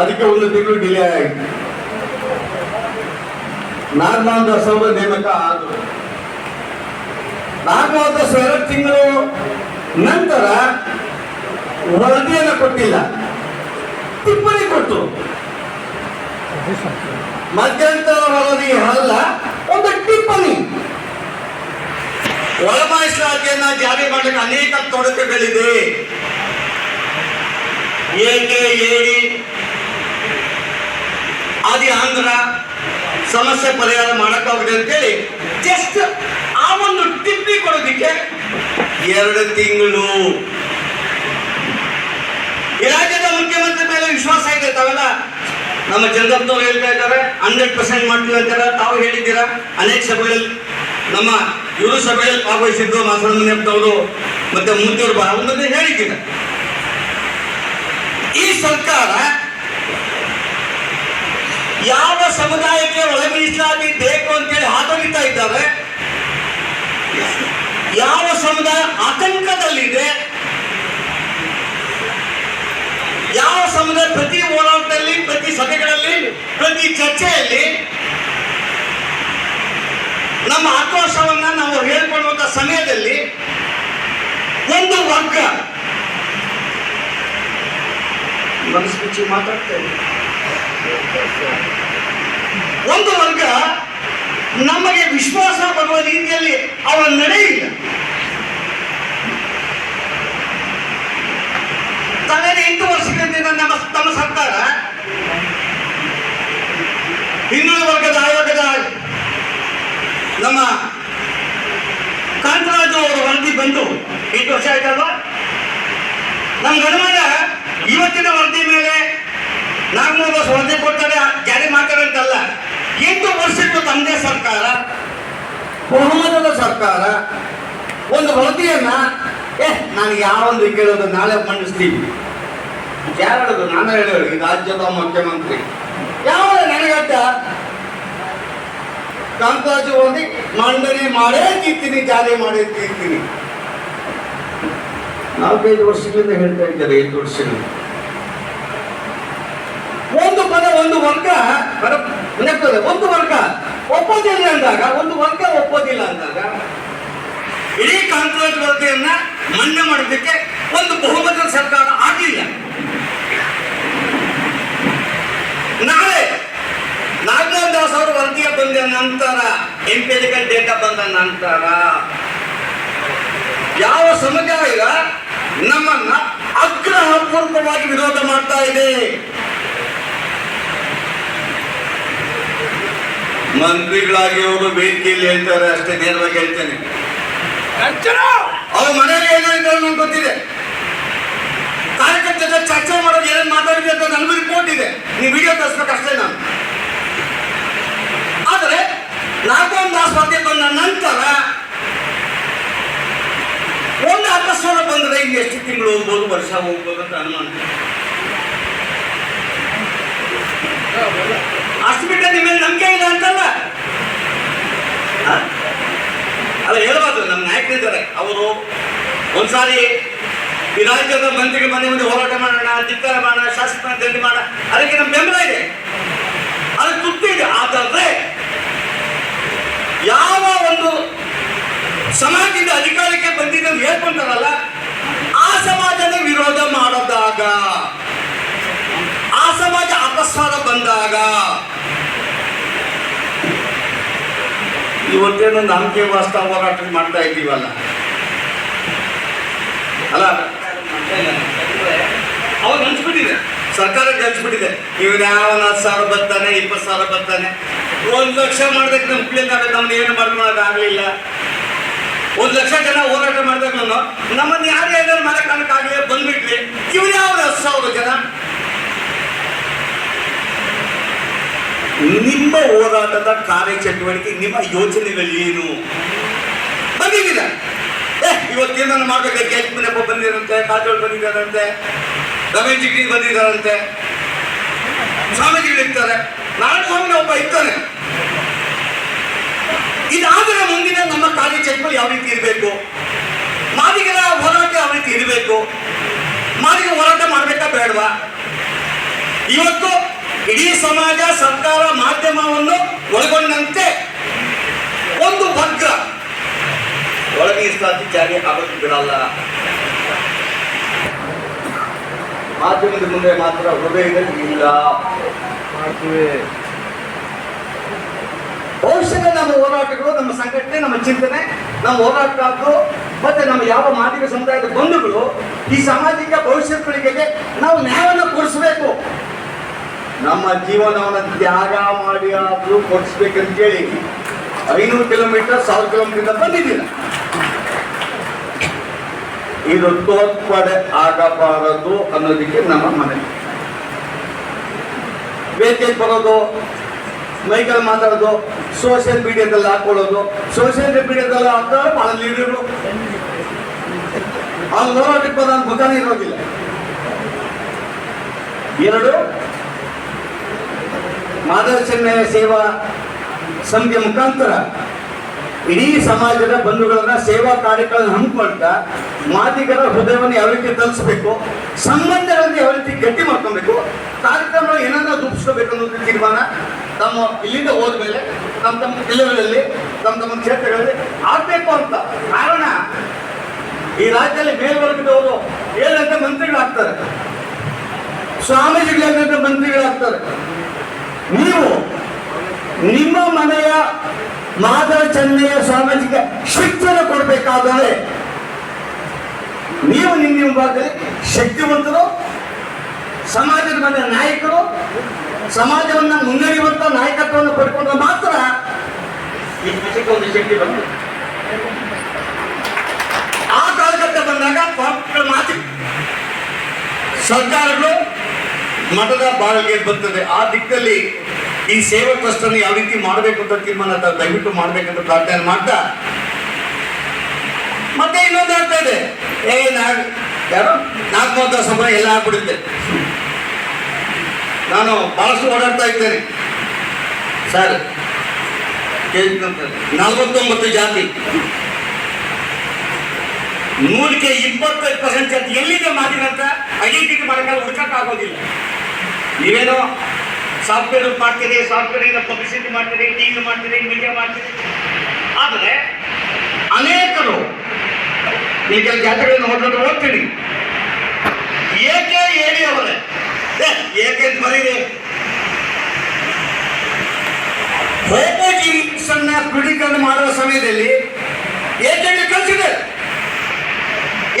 ಅದಕ್ಕೆ ಒಂದು ತಿಂಗಳು ಡಿಲೇ ಆಯಿತು. ನಾಗಮೋಹನ್ ದಾಸ್ ಅವರ ನೇಮಕ ಆದರು. ನಾಗಮೋಹನ್ ದಾಸ್ ಎರಡು ತಿಂಗಳು ನಂತರ ವರದಿಯನ್ನು ಕೊಟ್ಟಿಲ್ಲ. ಟಿಪ್ಪಣಿ ಕೊಟ್ಟು. ಮಧ್ಯಂತರ ವರದಿ ಅಲ್ಲ, ಒಂದು ಟಿಪ್ಪಣಿ. ಒಳ ಜಾರಿ ಮಾಡಲಿಕ್ಕೆ ಅನೇಕ ತೊಡಕುಗಳಿದೆ. ಏಕೆ ಏಡಿ ಆದಿ ಆಂಧ್ರ ಸಮಸ್ಯೆ ಪರಿಹಾರ ಮಾಡಕ್ಕಾಗುತ್ತೆ ಅಂತೇಳಿ ಜಸ್ಟ್ ಆ ಒಂದು ಟಿಪ್ಪಣಿ ಕೊಡೋದಕ್ಕೆ ಎರಡು ತಿಂಗಳು. ಈ ರಾಜ್ಯದ ಮುಖ್ಯಮಂತ್ರಿ ಮೇಲೆ ವಿಶ್ವಾಸ ಇದೆ, ತಾವೆಲ್ಲ? ನಮ್ಮ ಚಂದ್ರಪ್ಪನವ್ರು ಹೇಳ್ತಾ ಇದ್ದಾರೆ ಹಂಡ್ರೆಡ್ ಪರ್ಸೆಂಟ್ ಮಾಡ್ತೀವಿ ಅಂತಾರೆ? ತಾವು ಹೇಳಿದ್ದೀರಾ? ಅನೇಕ ಸಭೆಗಳಲ್ಲಿ ನಮ್ಮ ಇವರು ಸಭೆಯಲ್ಲಿ ಭಾಗವಹಿಸಿದ್ದು ಮಾಸರಮನೆಯಪ್ಪನವರು ಮತ್ತೆ ಮುಂದಿಯವರು ಭಾಗವಹಿಸಿ ಹೇಳಿದ್ದೀರ. ಈ ಸರ್ಕಾರ ಯಾವ ಸಮುದಾಯಕ್ಕೆ ಒಳಗಿಸಲಾಗಿ ಬೇಕು ಅಂತೇಳಿ ಆತಂಕಿತಾ ಇದ್ದಾರೆ? ಯಾವ ಸಮುದಾಯ ಆತಂಕದಲ್ಲಿದೆ? ಯಾವ ಸಮುದಾಯ ಪ್ರತಿ ಹೋರಾಟದಲ್ಲಿ ಪ್ರತಿ ಸಭೆಗಳಲ್ಲಿ ಪ್ರತಿ ಚರ್ಚೆಯಲ್ಲಿ ನಮ್ಮ ಆಕ್ರೋಶವನ್ನ ನಾವು ಹೇಳ್ಕೊಳ್ಳುವಂತ ಸಮಯದಲ್ಲಿ ಒಂದು ವರ್ಗ ಮನಸ್ಸು ಬಿಚ್ಚಿ ಮಾತಾಡ್ತೇವೆ ಒಂದು ವರ್ಗ ನಮಗೆ ವಿಶ್ವಾಸ ಬರುವ ರೀತಿಯಲ್ಲಿ ಅವರ ನಡೆಯಿಲ್ಲ ಕಳೆದ ಎಂಟು ವರ್ಷಗಳಿಂದ ನಮ್ಮ ತಮ್ಮ ಸರ್ಕಾರ ಹಿಂದುಳಿದ ವರ್ಗದ ಆಯೋಗದ ನಮ್ಮ ಕಾಂತರಾಜು ಅವರು ವರದಿ ಬಂದು ಎಂಟು ವರ್ಷ ಆಯ್ತಲ್ವಾ? ನಮ್ಮ ಅನುಮಾನ, ಇವತ್ತಿನ ವರದಿ ಮೇಲೆ ವರ್ಷ ವರದಿ ಕೊಡ್ತಾರೆ ಜಾರಿ ಮಾಡ್ತಾರೆ ಅಂತಲ್ಲ ಎಂಟು ವರ್ಷದ್ದು ತಂದೆ ಸರ್ಕಾರ ಸರ್ಕಾರ ಒಂದು ವರದಿಯನ್ನ, ಏ ನಾನು ಯಾವೊಂದು ಕೇಳೋದು ನಾಳೆ ಮಂಡಿಸ್ತೀನಿ. ಯಾರು ಹೇಳೋದು? ನಾನು ಹೇಳೋದು, ಈ ರಾಜ್ಯದ ಮುಖ್ಯಮಂತ್ರಿ. ಯಾವ ನನಗಟ್ಟ ಕಾಂತಾಜು ಓದಿ ಮಂಡನೆ ಮಾಡೇ ತೀರ್ತೀನಿ ಜಾರಿ ಮಾಡೇ ತೀರ್ತೀನಿ. ನಾಲ್ಕೈದು ವರ್ಷಗಳಿಂದ ಹೇಳ್ತಾ ಇದ್ದಾರೆ ಐದು ವರ್ಷಗಳಿಂದ ಒಂದು ಪದ, ಒಂದು ವರ್ಗ ಒಂದು ವರ್ಗ. ಒಪ್ಪೋದಿಲ್ಲ ಅಂದಾಗ, ಒಂದು ವರ್ಗ ಒಪ್ಪೋದಿಲ್ಲ ಅಂದಾಗ, ಇಡೀ ಕಾಂಗ್ರೆಸ್ ವರದಿಯನ್ನ ಮನ್ನೆ ಮಾಡೋದಕ್ಕೆ ಒಂದು ಬಹುಮತ ಸರ್ಕಾರ ಆಗಿಲ್ಲ ನಾಳೆ ನಾಗಮೋಹನ್ ದಾಸ್ ಅವರು ವರದಿಯ ಬಂದ ನಂತರ, ಎಂಪೆರಿಕಲ್ ಡೇಟಾ ಬಂದ ನಂತರ, ಯಾವ ಸಮುದಾಯ ನಮ್ಮನ್ನ ಅಗ್ರಹಪೂರ್ವಕವಾಗಿ ವಿರೋಧ ಮಾಡ್ತಾ ಇದೆ? ಮಂತ್ರಿಗಳಾಗಿ ಅವರು ವೇದಿಕೆಯಲ್ಲಿ ಹೇಳ್ತಾರೆ ಅಷ್ಟೇ ನೇರವಾಗಿ ಹೇಳ್ತೇನೆ. ಅವ್ರ ಮನೆಯಲ್ಲಿ ಏನೇನು ನನ್ಗೆ ಗೊತ್ತಿದೆ. ಕಾರ್ಯಕರ್ತರ ಚರ್ಚೆ ಮಾಡೋದು ಏನೇನು ಮಾತಾಡಬೇಕು ಅಂತ ನನಗೂ ರಿಪೋರ್ಟ್ ಇದೆ. ನೀವು ವಿಡಿಯೋ ತರಿಸ್ಬೇಕು ಅಷ್ಟೇ ನಾನು. ಆದರೆ ಲಾಕ್ಡೌನ್ ದಾಸ್ ಸ್ಪರ್ಧೆ ಬಂದ ನಂತರ ಒಂದು ಅಕಸ್ಮಾತ್ ಬಂದರೆ ಇನ್ನು ಎಷ್ಟು ತಿಂಗಳು ಹೋಗ್ಬೋದು ವರ್ಷ ಹೋಗ್ಬೋದು ಅಂತ ಅನುಮಾನ. ಅಷ್ಟು ಬಿಟ್ಟರೆ ನಿಮ್ಮ ಮೇಲೆ ನಂಬಿಕೆ ಇಲ್ಲ ಅಂತಲ್ಲ? ಅಲ್ಲ ಹೇಳಬಾರ್ದು ನಮ್ಮ ನಾಯಕರಿದ್ದಾರೆ ಅವರು ಒಂದ್ಸಾರಿ ಈ ರಾಜ್ಯದ ಮಂತ್ರಿಗಳ ಮನೆ ಮುಂದೆ ಹೋರಾಟ ಮಾಡೋಣ, ಧಿಕ್ಕಾರ ಮಾಡೋಣ ಶಾಸಕರ ದಂಡಿ ಮಾಡೋಣ. ಅದಕ್ಕೆ ನಮ್ಮ ಬೆಂಬಲ ಇದೆ. ಅದಕ್ಕೆ ತುರ್ತು ಇದೆ. ಆದರೆ ಯಾವ ಒಂದು ಸಮಾಜದಿಂದ ಅಧಿಕಾರಕ್ಕೆ ಬಂದಿದ್ದು ಹೇಳ್ಕೊಂತಾರಲ್ಲ, ಆ ಸಮಾಜದ ವಿರೋಧ ಮಾಡದಾಗ ಆ ಸಮಾಜ ಅಪಸ್ವರ ಬಂದಾಗ ಇವತ್ತೇನು ನಂಬಿಕೆ ವಾಸ್ತವ ಹೋರಾಟ ಮಾಡ್ತಾ ಇದ್ದೀವಲ್ಲ? ಅಲ್ಲ? ಅವಾಗ ಹಂಚ್ಬಿಟ್ಟಿದೆ ಸರ್ಕಾರ ಹಂಚ್ಬಿಟ್ಟಿದೆ ಇವ್ರು ಯಾವ ಹತ್ತು ಸಾವಿರ ಬರ್ತಾನೆ ಇಪ್ಪತ್ತು ಸಾವಿರ ಬರ್ತಾನೆ? ಒಂದು ಲಕ್ಷ ಮಾಡೋದಕ್ಕೆ ನಮ್ಮ ಹುಬ್ಳಿಯಿಂದ ನಮ್ನ ಏನು ಮಾಡ್ಕೊಳಕ್ ಆಗ್ಲಿಲ್ಲ ಒಂದು ಲಕ್ಷ ಜನ ಹೋರಾಟ ಮಾಡಿದಾಗ ನಮ್ಮನ್ನ ಯಾರು ಏನಾದ್ರು ಮಾಡಕ್ಕಾಗಲಿಲ್ಲ ಬಂದ್ಬಿಟ್ವಿ ಇವ್ರು ಯಾವ್ದು ಹತ್ತು ಸಾವಿರ ಜನ? ನಿಮ್ಮ ಹೋರಾಟದ ಕಾರ್ಯಚಟುವಟಿಕೆ, ನಿಮ್ಮ ಯೋಚನೆಗಳೇನು? ಬಂದಿದ್ದೀರ? ಏ ಇವತ್ತೇನ ಮಾಡ್ಬೇಕು? ಕೆಲ್ಸ ಮನೆಯಪ್ಪ ಬಂದಿರಂತೆ ಕಾಜೋಳ್ ಬಂದಿದ್ದಾರಂತೆ, ರಮೇಶ್ ಜಿಗ್ರಿ ಬಂದಿದ್ದಾರಂತೆ. ಸ್ವಾಮೀಜಿಗಳು ಇರ್ತಾರೆ. ನಾರಾಯಣ ಸ್ವಾಮಿ ಒಬ್ಬ ಇರ್ತಾನೆ. ಇದಾದರೆ ಮುಂದಿನ ನಮ್ಮ ಕಾರ್ಯಚಟುವಟಿಕೆ ಯಾವ ರೀತಿ ಇರಬೇಕು? ಮಾದಿಗರ ಹೋರಾಟ ಯಾವ ರೀತಿ ಇರಬೇಕು? ಮಾದಿಗ ಹೋರಾಟ ಮಾಡಬೇಕಾ ಬೇಡವಾ? ಇವತ್ತು ಇಡೀ ಸಮಾಜ ಸರ್ಕಾರ ಮಾಧ್ಯಮವನ್ನು ಒಳಗೊಂಡಂತೆ ಒಂದು ವರ್ಗ ಒಳಗೆ ಇಷ್ಟಾತಿ ಜಾರಿ ಆಗೋದು ಬಿಡಲ್ಲ. ಮಾಧ್ಯಮದ ಮುಂದೆ ಮಾತ್ರ ಹೃದಯದಲ್ಲಿ ಇಲ್ಲ. ಭವಿಷ್ಯದ ನಮ್ಮ ಹೋರಾಟಗಳು ನಮ್ಮ ಸಂಘಟನೆ ನಮ್ಮ ಚಿಂತನೆ ನಮ್ಮ ಹೋರಾಟಗಾರರು ಮತ್ತೆ ನಮ್ಮ ಯಾವ ಮಾದಿಗ ಸಮುದಾಯದ ಬಂಧುಗಳು ಈ ಸಾಮಾಜಿಕ ಭವಿಷ್ಯ ಪೀಳಿಗೆಗೆ ನಾವು ನ್ಯಾಯವನ್ನು ಕೊಡಿಸ್ಬೇಕು ನಮ್ಮ ಜೀವನವನ್ನು ತ್ಯಾಗ ಮಾಡಿ ಆದ್ರೂ ಕೊಡಿಸ್ಬೇಕಂತ ಹೇಳಿ ಐನೂರು ಕಿಲೋಮೀಟರ್, ಸಾವಿರ ಕಿಲೋಮೀಟರ್ ಬಂದಿದ್ದೀರ ಇದು ತೋರ್ಪಡೆ ಆಗಬಾರದು ಅನ್ನೋದಕ್ಕೆ ನಮ್ಮ ಮನೆ ವೇದಿಕೆ ಬರೋದು ಮೈಕಲ್ ಮಾತಾಡೋದು ಸೋಷಿಯಲ್ ಮೀಡಿಯಾದಲ್ಲಿ ಹಾಕೊಳ್ಳೋದು. ಸೋಷಿಯಲ್ ಮೀಡಿಯಾದಲ್ಲಿ ಹಾಕಿದ್ರೆ ಬಹಳ ಲೀಡರು ಅವ್ನು ನೋಡೋದಕ್ಕೆ ಬಂದ ಮುಖಾನೇ ಇರೋದಿಲ್ಲ. ಎರಡು ಮಾಧವ ಸೇವಾ ಸಮಿತಿಯ ಮುಖಾಂತರ ಇಡೀ ಸಮಾಜದ ಬಂಧುಗಳನ್ನ ಸೇವಾ ಕಾರ್ಯಗಳನ್ನು ಹಮ್ಮಿಕೊಳ್ತಾ ಮಾದಿಗರ ಹೃದಯವನ್ನು ಯಾವ ರೀತಿ ತಲುಪಿಸಬೇಕು ಸಂಬಂಧಗಳನ್ನು ಯಾವ ರೀತಿ ಗಟ್ಟಿ ಮಾಡ್ಕೊಬೇಕು ಕಾರ್ಯಕ್ರಮ ಏನನ್ನ ರೂಪಿಸ್ಕೋಬೇಕು ಅನ್ನೋದು ತೀರ್ಮಾನ ತಮ್ಮ ಇಲ್ಲಿಂದ ಹೋದ್ಮೇಲೆ ತಮ್ಮ ತಮ್ಮ ಜಿಲ್ಲೆಗಳಲ್ಲಿ, ತಮ್ಮ ತಮ್ಮ ಕ್ಷೇತ್ರಗಳಲ್ಲಿ ಆಗ್ಬೇಕು ಅಂತ ಕಾರಣ ಈ ರಾಜ್ಯದಲ್ಲಿ ಮೇಲ್ವರ್ಗದವರು ಏನಂತ ಮಂತ್ರಿಗಳಾಗ್ತಾರೆ. ಸ್ವಾಮೀಜಿಗಳಂತ ಮಂತ್ರಿಗಳಾಗ್ತಾರೆ. ನೀವು ನಿಮ್ಮ ಮನೆಯ ಮಾದರ ಚೆನ್ನೆಯ ಸಾಮಾಜಿಕ ಶಿಕ್ಷಣ ಕೊಡಬೇಕಾದರೆ ನೀವು ನಿಮ್ಮ ನಿಮ್ಮ ಭಾಗದಲ್ಲಿ ಶಕ್ತಿವಂತರು, ಸಮಾಜದ ಮನೆಯ ನಾಯಕರು, ಸಮಾಜವನ್ನು ಮುನ್ನಡೆಯುವಂತ ನಾಯಕತ್ವವನ್ನು ಪಡ್ಕೊಂಡ್ರೆ ಮಾತ್ರ ಈ ಒಂದು ಶಕ್ತಿ ಬಂತು ಆ ಕಾಲಘಟ್ಟ ಬಂದಾಗ ಮಾತಿ ಸರ್ಕಾರಗಳು ಮಠದ ಬಾಳಿಗೆ ಬರ್ತದೆ. ಆ ದಿಕ್ಕಲ್ಲಿ ಈ ಸೇವಾ ಟ್ರಸ್ಟ್ ಅನ್ನು ಯಾವ ರೀತಿ ಮಾಡಬೇಕು ಅಂತ ತೀರ್ಮಾನ ದಯವಿಟ್ಟು ಮಾಡ್ಬೇಕಂತ ಪ್ರಾರ್ಥನೆ ಮಾಡ್ತಾ ಮತ್ತೆ ಇನ್ನೊಂದು ಆಗ್ತಾ ಇದೆ. ಏ, ನಾಗ್ ಯಾರು? ನಾಲ್ಕು ಸಮಯ ಎಲ್ಲ ಆಗ್ಬಿಡುತ್ತೆ. ನಾನು ಬಹಳಷ್ಟು ಓಡಾಡ್ತಾ ಇದ್ದೇನೆ. ಸರ್ ನಲ್ವತ್ತೊಂಬತ್ತು ಜಾತಿ. ನೂರಕ್ಕೆ ಇಪ್ಪತ್ತೈದು ಪರ್ಸೆಂಟ್ ಜಾತಿ ಎಲ್ಲಿದೆ ಮಾತಿನಂತ? ಐಡೆಂಟಿಟಿ ಮಾಡೋಕ್ಕಾಗ ಹುಡುಕಕ್ಕಾಗೋದಿಲ್ಲ ನೀವೇನೋ ಸಾಫ್ಟ್ವೇರ್ ಮಾಡ್ತೀರಿ ಸಾಫ್ಟ್ವೇರ್ ಪಬ್ಲಿಸಿಟಿ ಮಾಡ್ತೀರಿ ಟಿವಿ ಮಾಡ್ತೀರಿ ಮೀಡಿಯಾ ಮಾಡ್ತೀರಿ. ಆದರೆ ಅನೇಕರು ಈ ಕೆಲ ಜಾತ್ರೆಗಳನ್ನು ಹೊರಟು ಹೋಗ್ತೀರಿ ಏಕೆ ಹೇಳಿ ಅವರೇ. ಏಕೆ ಬರೀರಿ ಹೋಮೋಜಿನಿಕ್ಸ್ ಅನ್ನ ಕ್ರೋಢೀಕರಣ ಮಾಡುವ ಸಮಯದಲ್ಲಿ ಏಕೆ ಕನ್ಸಿಡರ್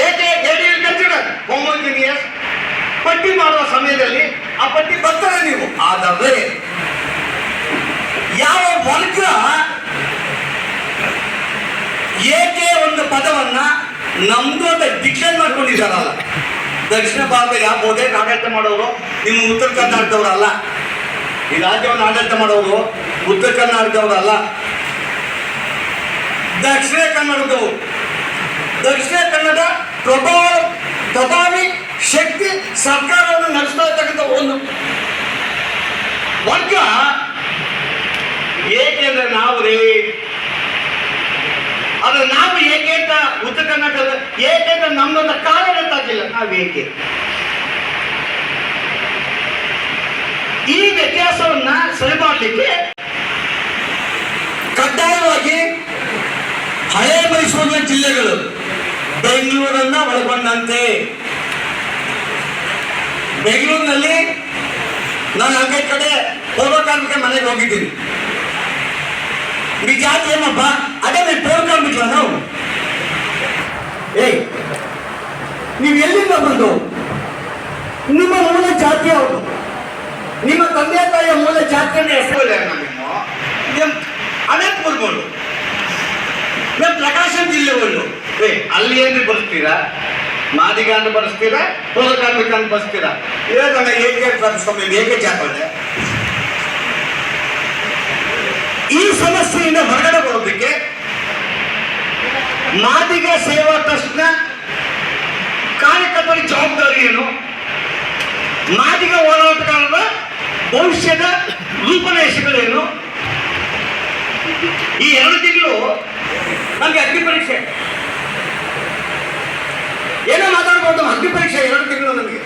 ಏಕೆ ಕನ್ಸಿಡರ್ ಹೋಮೋಜಿನಿಯಸ್ ಪಟ್ಟಿ ಮಾಡುವ ಸಮಯದಲ್ಲಿ ಆ ಪಟ್ಟಿ ಬರ್ತಾರೆ ನೀವು. ಆದರೆ ಯಾವ ವರ್ಗ ಏಕೆ ಒಂದು ಪದವನ್ನ ನಮ್ದು ಅಂತ ಡಿಕ್ಷನ್ ಮಾಡ್ಕೊಂಡಿದ್ದಾರಲ್ಲ? ದಕ್ಷಿಣ ಭಾರತ ಯಾವ ಹೋದೆ? ಆಡಳಿತ ಮಾಡೋರು, ನಿಮ್ಮ ಉತ್ತರ ಕರ್ನಾಟಕದವರಲ್ಲ. ಈ ರಾಜ್ಯವನ್ನು ಆಡಳಿತ ಮಾಡೋರು ಉತ್ತರ ಕರ್ನಾಟಕದವರಲ್ಲ. ದಕ್ಷಿಣ ಕನ್ನಡದವರು. ದಕ್ಷಿಣ ಕನ್ನಡ ಪ್ರಭಾವ ಪ್ರಭಾವಿ ಶಕ್ತಿ ಸರ್ಕಾರವನ್ನು ನಡೆಸ್ತಾ ಇರ್ತಕ್ಕಂಥ ಒಂದು ವರ್ಗ. ಏಕೆಂದ್ರೆ ನಾವು ರೀ, ಅದು ನಾವು ಏಕೆ ಅಂತ ಉತ್ತರ ಕರ್ನಾಟಕದ ಅಂತ ನಮ್ಮನ್ನ ಕಾರಣ ತಾಗಿಲ್ಲ ನಾವು ಏಕೆ? ಈ ವ್ಯತ್ಯಾಸವನ್ನ ಸರಿ ಮಾಡಲಿಕ್ಕೆ ಕಡ್ಡಾಯವಾಗಿ ಹಳೆ ಮೈಸೂರಿನ ಜಿಲ್ಲೆಗಳು ಬೆಂಗಳೂರನ್ನ ಒಳಗೊಂಡಂತೆ. ಬೆಂಗಳೂರಿನಲ್ಲಿ ನಾನು ಹಂಗೆ ಕಡೆ ಹೋಗ್ಬೇಕಾದ್ರೆ ಮನೆಗೆ ಹೋಗಿದ್ದೀನಿ. ನಿಜ ಏನಪ್ಪ? ಅದೇ ನೀವು ತೋರ್ಕೊಂಡ್ಬಿಟ್ಲ ನಾವು? ಏ ನೀವು ಎಲ್ಲಿಂದ ಬಂದು? ನಿಮ್ಮ ಮೂಲ ಜಾತಿ ಅವರು ನಿಮ್ಮ ತಂದೆ ತಾಯಿಯ ಮೂಲ ಜಾತಿಯನ್ನು ಹೆಸರು ಅದೇ ಕೂರ್ಬೋದು ಪ್ರಕಾಶಂ ಜಿಲ್ಲೆ ಒಂದು. ಏ ಅಲ್ಲಿ ಏನು ಬರ್ತೀರಾ? ಮಾದಿಗ ಕಾರ್ಮಿಕ ಅಂತ ಬರ್ಸ್ತೀರಾ? ಏಕಲ್ಲ ಏಕೆ ಸ್ವಾಮಿ ಏಕೆ ಜಾತದೆ ಈ ಸಮಸ್ಯೆಯಿಂದ ಹೊರಗಡೆ ಬರೋದಕ್ಕೆ ಮಾದಿಗ ಸೇವಾ ಟ್ರಸ್ಟ್ನ ಕಾರ್ಯಕರ್ತರ ಜವಾಬ್ದಾರಿ ಏನು? ಮಾದಿಗ ಹೋರಾಟಗಾರರ ಭವಿಷ್ಯದ ರೂಪದೇಶಗಳೇನು ಈ ಎರಡು ತಿಂಗಳು ನಮಗೆ ಅಗ್ನಿ ಪರೀಕ್ಷೆ. ಏನೋ ಮಾತಾಡ್ಬೋದು ಅಗ್ನಿ ಪರೀಕ್ಷೆ ಎರಡು ತಿಂಗಳು ನಮಗೆ.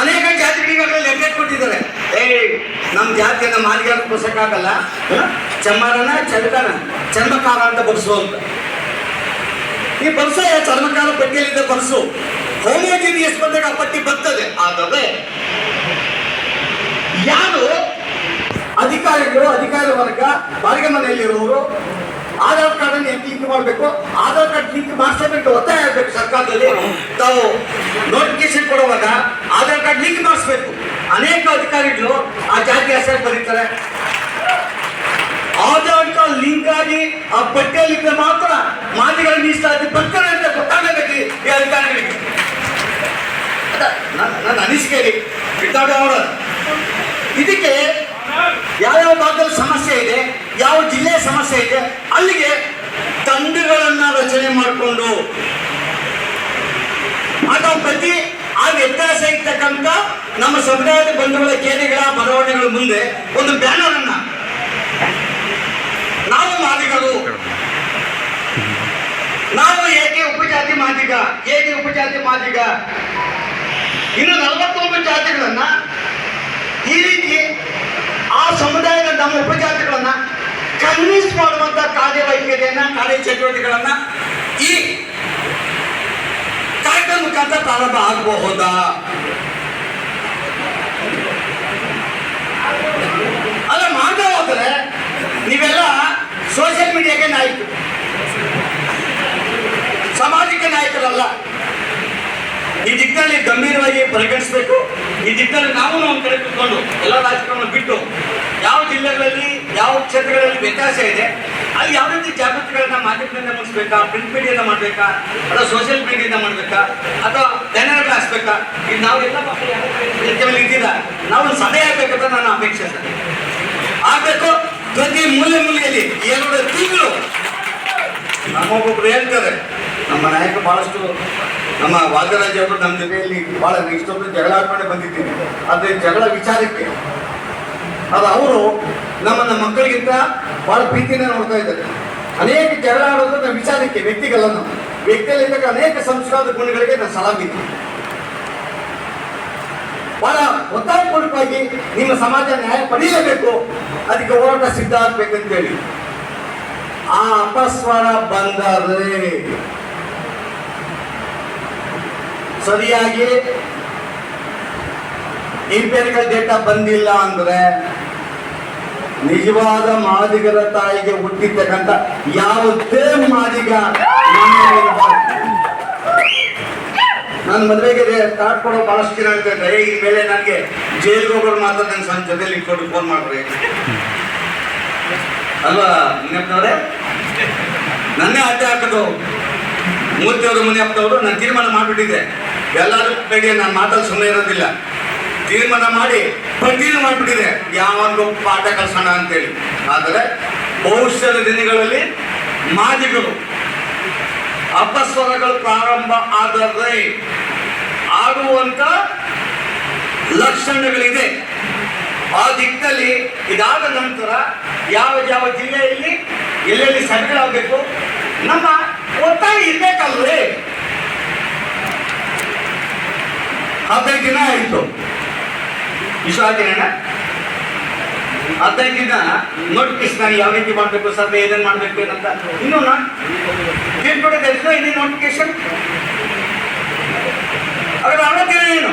ಅನೇಕ ಜಾತಿ ಜಾತಿಗಳಿಗೆ ಲೆಕ್ಕ ಕೊಟ್ಟಿದ್ದಾರೆ. ಏ ನಮ್ಮ ಜಾತಿಯನ್ನ ಪುಸ್ತಕ ಆಗಲ್ಲ. ಚಮ್ಮರನ ಚಂದನ ಚರ್ಮಕಾರ ಅಂತ ಬರ್ಸು ಅಂತ. ಈ ಬರ್ಸ ಚರ್ಮಕಾರ ಪಟ್ಟಿಯಲ್ಲಿದ್ದ ಬರ್ಸು. ಹೋಮಿಯೋಜಿನಿಯಸ್ ಬಂದಾಗ ಆ ಪಟ್ಟಿ ಬರ್ತದೆ. ಆದರೆ, ಯಾರು ಅಧಿಕಾರಿಗಳು, ಅಧಿಕಾರಿ ವರ್ಗ, ಬಾಡಿಗೆ ಮನೆಯಲ್ಲಿರುವವರು ಆಧಾರ್ ಕಾರ್ಡ್ ಅನ್ನು ಲಿಂಕ್ ಮಾಡಬೇಕು? ಆಧಾರ್ ಕಾರ್ಡ್ ಲಿಂಕ್ ಮಾಡಿಸಬೇಕು ಒತ್ತಾಯ ಆಗಬೇಕು ಸರ್ಕಾರದಲ್ಲಿ. ತಾವು ನೋಟಿಫಿಕೇಶನ್ ಕೊಡುವಾಗ ಆಧಾರ್ ಕಾರ್ಡ್ ಲಿಂಕ್ ಮಾಡಿಸ್ಬೇಕು. ಅನೇಕ ಅಧಿಕಾರಿಗಳು ಆ ಜಾತಿ ಹೆಸರು ಬರೀತಾರೆ. ಆಧಾರ್ ಕಾರ್ಡ್ ಲಿಂಕ್ ಆಗಿ ಆ ಪಟ್ಟಿಯಲ್ಲಿದ್ದರೆ ಮಾತ್ರ ಮಾದಿಗಳ ಮೀಸಲಾತಿ ಬರ್ತಾರೆ ಅಂತ ಗೊತ್ತಾಗಬೇಕು ಈ- ಅಧಿಕಾರಿಗಳಿಗೆ. ನನ್ನ- ಅನಿಸಿಕೆ ಆರ್ಡರ್ ಇದಕ್ಕೆ ಯಾವ್ಯಾವ ಭಾಗದಲ್ಲಿ ಸಮಸ್ಯೆ ಇದೆ? ಯಾವ ಜಿಲ್ಲೆ ಸಮಸ್ಯೆ ಇದೆ, ಅಲ್ಲಿಗೆ ತಂಡಗಳನ್ನ ರಚನೆ ಮಾಡಿಕೊಂಡು. ಅಥವಾ ಪ್ರತಿ ಆ ವ್ಯತ್ಯಾಸ ಇರ್ತಕ್ಕಂಥ ನಮ್ಮ ಸಮುದಾಯದ ಬಂಧುಗಳ ಕೇರಿಗಳ ಬರವಣಿಗೆಗಳ ಮುಂದೆ ಒಂದು ಬ್ಯಾನರ್ ಅನ್ನ ನಾವು ಮಾದಿಗಳು ನಾವು ಏಕೆ ಉಪಜಾತಿ ಮಾದಿಗ, ಏಕೆ ಉಪಜಾತಿ ಮಾದಿಗ? ಇನ್ನು ನಲವತ್ತೊಂದು ಜಾತಿಗಳನ್ನ ಈ ರೀತಿ ಆ ಸಮುದಾಯದ ನಮ್ಮ ಉಪಜಾತಿಗಳನ್ನ ಕನ್ವಿನ್ಸ್ ಮಾಡುವಂತ ಕಾರ್ಯವೈಖರಿಯನ್ನ ಕಾರ್ಯಚಟುವಟಿಕೆಗಳನ್ನ ಈ ಕಾರ್ಯಕ್ರಮ ಮುಖಾಂತರ ಪ್ರಾರಂಭ ಆಗಬಹುದಾ? ಅಲ್ಲ ಮಾಡ್ತಾ ಹೋದ್ರೆ ನೀವೆಲ್ಲ ಸೋಷಿಯಲ್ ಮೀಡಿಯಾಗೆ ನಾಯಕರು. ಸಾಮಾಜಿಕ ನಾಯಕರಲ್ಲ. ಈ ದಿಕ್ಕಲ್ಲಿ ಗಂಭೀರವಾಗಿ ಪರಿಗಣಿಸಬೇಕು. ಈ ದಿಕ್ಕಲ್ಲಿ ನಾವು ನಮ್ಮ ಕಡೆ ಕುತ್ಕೊಂಡು ಎಲ್ಲ ರಾಜಕಾರಣ ಬಿಟ್ಟು ಯಾವ ಜಿಲ್ಲೆಗಳಲ್ಲಿ ಯಾವ ಕ್ಷೇತ್ರಗಳಲ್ಲಿ ವ್ಯತ್ಯಾಸ ಇದೆ, ಅಲ್ಲಿ ಯಾವ ರೀತಿ ಜಾಗೃತಿಗಳನ್ನ ಮಾಧ್ಯಮದಿಂದ ಮುಗಿಸ್ಬೇಕಾ ಪ್ರಿಂಟ್ ಮೀಡಿಯಾದ ಮಾಡಬೇಕಾ, ಅಥವಾ ಸೋಷಿಯಲ್ ಮೀಡಿಯಾದ ಮಾಡಬೇಕಾ, ಅಥವಾ ಬ್ಯಾನರ್ಗಳು ಹಾಕ್ಸ್ಬೇಕಾ ಇದು ನಾವು ಎಲ್ಲ ಮೇಲೆ ಇದ್ದೀರಾ ನಾವು ಸಲಹೆ ಆಗ್ಬೇಕಂತ ನಾನು ಅಪೇಕ್ಷೆ ಸರ್. ಆಗ್ಬೇಕು, ಪ್ರತಿ ಮೂಲೆ ಮೂಲೆಯಲ್ಲಿ, ಎರಡು ತಿಂಗಳು. ನಮ್ಮೊಬ್ಬೊಬ್ರು ಹೇಳ್ತಾರೆ, ನಮ್ಮ ನಾಯಕ ಬಹಳಷ್ಟು, ನಮ್ಮ ವಾದರಾಜ್ ಅವರು ನಮ್ಮ ಜೊತೆಯಲ್ಲಿ ಬಹಳ ಇಷ್ಟೊಂದು ಜಗಳ ಆಡ್ಕೊಂಡೆ ಬಂದಿದ್ದೀನಿ ಆದರೆ ಜಗಳ ವಿಚಾರಕ್ಕೆ ಅದು ಅವರು ನಮ್ಮನ್ನ ಮಕ್ಕಳಿಗಿಂತ ಬಹಳ ಪ್ರೀತಿಯಿಂದ ನೋಡ್ತಾ ಇದ್ದಾರೆ ಅನೇಕ ಜಗಳ ಆಡೋದು ನಮ್ಮ ವಿಚಾರಕ್ಕೆ ವ್ಯಕ್ತಿಗಲ್ಲ ನಾವು ವ್ಯಕ್ತಿಯಲ್ಲಿದ್ದಾಗ ಅನೇಕ ಸಂಸ್ಕಾರದ ಗುಣಗಳಿಗೆ ನಾನು ಸಲಾಮಿದ್ದೀನಿ. ಬಹಳ ಒತ್ತಾಯಪೂರ್ವಕವಾಗಿ ನಿಮ್ಮ ಸಮಾಜ ನ್ಯಾಯ ಪಡೆಯಲೇಬೇಕು. ಅದಕ್ಕೆ ಹೋರಾಟ ಸಿದ್ಧ ಆಗ್ಬೇಕಂತೇಳಿ. ಆ ಅಪಸ್ವರ ಬಂದರೆ ಸರಿಯಾಗಿ ಇಂಪೇರಿಕಲ್ ಡೇಟಾ ಬಂದಿಲ್ಲ ಅಂದ್ರೆ ನಿಜವಾದ ಮಾದಿಗರ ತಾಯಿಗೆ ಹುಟ್ಟಿರ್ತಕ್ಕಂಥ ಯಾವುದೇ ಮಾದಿಗ ನನ್ ಮದುವೆಗೆ ಸ್ಟಾರ್ಟ್ ಕೊಡೋ ಬಹಳಷ್ಟು ಜನ ಹೇಳ್ತಾರೆ ಈ ಮೇಲೆ ನನಗೆ ಜೈಲಿಗೆ ಹೋಗೋರು ಮಾತ್ರ ನನ್ನ ಸಣ್ಣ ಜೊತೆಲಿ ಇಟ್ಕೊಂಡು ಫೋನ್ ಮಾಡ್ರಿ. ಅಲ್ವಾ, ಮುನಿಯಪ್ಪನವ್ರೆ? ನನ್ನೇ ಅಡ್ಡೆ ಹಾಕೋದು. ಮೂರ್ತಿಯವರು, ಮುನಿಯಪ್ಪನವರು, ನಾನು ತೀರ್ಮಾನ ಮಾಡಿಬಿಟ್ಟಿದ್ದೆ. ಎಲ್ಲರೂ ಬೇಗ ನಾನು ಮಾತಲ್ಲಿ ಸುಮ್ಮನೆ ಇರೋದಿಲ್ಲ. ತೀರ್ಮಾನ ಮಾಡಿ ಪ್ರತಿಯೊಂದು ಮಾಡಿಬಿಟ್ಟಿದೆ. ಯಾವೊಂದು ಪಾಠ ಕಲ್ಸೋಣ ಅಂತೇಳಿ. ಆದರೆ ಭವಿಷ್ಯದ ದಿನಗಳಲ್ಲಿ ಮಾದಿಗಳು ಅಪಸ್ವರಗಳು ಪ್ರಾರಂಭ ಆದರೆ ಆಗುವಂತ ಲಕ್ಷಣಗಳಿದೆ. ಆ ದಿಕ್ಕಲ್ಲಿ ಇದಾದ ನಂತರ ಯಾವ ಯಾವ ಜಿಲ್ಲೆಯಲ್ಲಿ ಎಲ್ಲೆಲ್ಲಿ ಸಭೆಗಳಾಗಬೇಕು ನಮ್ಮ ಒತ್ತಾಯ ಇರಬೇಕಲ್ವೇ? ಹದಿನೈದು ದಿನ ಆಯಿತು. ವಿಶ್ವಾಸ ದಿನ ಹದಿನೈದು ದಿನ ನೋಟಿಫಿಕೇಶನ್ ಯಾವ ರೀತಿ ಮಾಡಬೇಕು, ಸರ್ವೆ ಏನೇನು ಮಾಡಬೇಕು ಏನಂತ ಇನ್ನೂ ನಾ ತೀರ್ಪುಡೆ ತಿಳಿಸಿದ ಇನ್ನೇ ನೋಟಿಫಿಕೇಶನ್ ಅದರ ಅಗತ್ಯ ಏನು?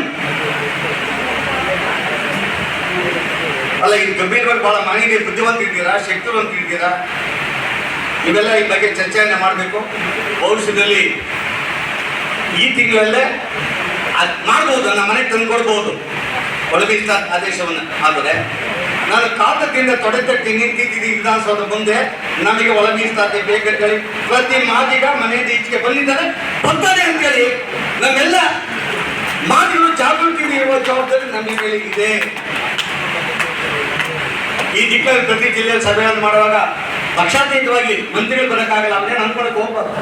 ಅಲ್ಲ, ಇದು ಗಂಭೀರವಾಗಿ ಬಹಳ ಮಾಹಿತಿ ಬುದ್ಧಿವಂತ ಇದ್ದೀರಾ, ಶಕ್ತಿವಂತ ಇದ್ದೀರಾ? ಇವೆಲ್ಲ ಈ ಬಗ್ಗೆ ಚರ್ಚೆಯನ್ನು ಮಾಡಬೇಕು. ಭವಿಷ್ಯದಲ್ಲಿ ಈ ತಿಂಗಳಲ್ಲೇ ಅದು ಮಾಡ್ಬೋದು, ನಮ್ಮ ಮನೆಗೆ ತಂದು ಕೊಡ್ಬೋದು. ಒಳಗಿಷ್ಟ ಆದೇಶವನ್ನು ಆದರೆ ನಾನು ಕಾತದಿಂದ ತೊಡೆತಟ್ಟಿ ನಿಂತಿದ್ದೀನಿ ವಿಧಾನಸೌಧ ಮುಂದೆ. ನಮಗೆ ಒಳ ಮೀಸಲಾತಿ ಬೇಕಂತೇಳಿ ಪ್ರತಿ ಮಾದಿಗ ಮನೆಯಿಂದ ಈಚೆಗೆ ಬಂದಿದ್ದಾರೆ. ಬರ್ತಾರೆ ಅಂತೇಳಿ. ನಮ್ಮೆಲ್ಲ ಮಾದಿಗಳು ಜಾಗೃತಿ ಇರುವ ಜವಾಬ್ದಾರಿ ನಮ್ಮ ಮೇಲೆ ಇದೆ. ಈ ದಿಕ್ಕಲ್ಲಿ ಪ್ರತಿ ಜಿಲ್ಲೆಯಲ್ಲಿ ಸಭೆಯನ್ನು ಮಾಡುವಾಗ ಪಕ್ಷಾತೀತವಾಗಿ ಮಂತ್ರಿಗಳು ಬರೋಕ್ಕಾಗಲ್ಲ. ಅಂದ್ರೆ ಅನ್ಕೊಳಕ್ಕೆ ಹೋಗ್ಬಾರ್ದು.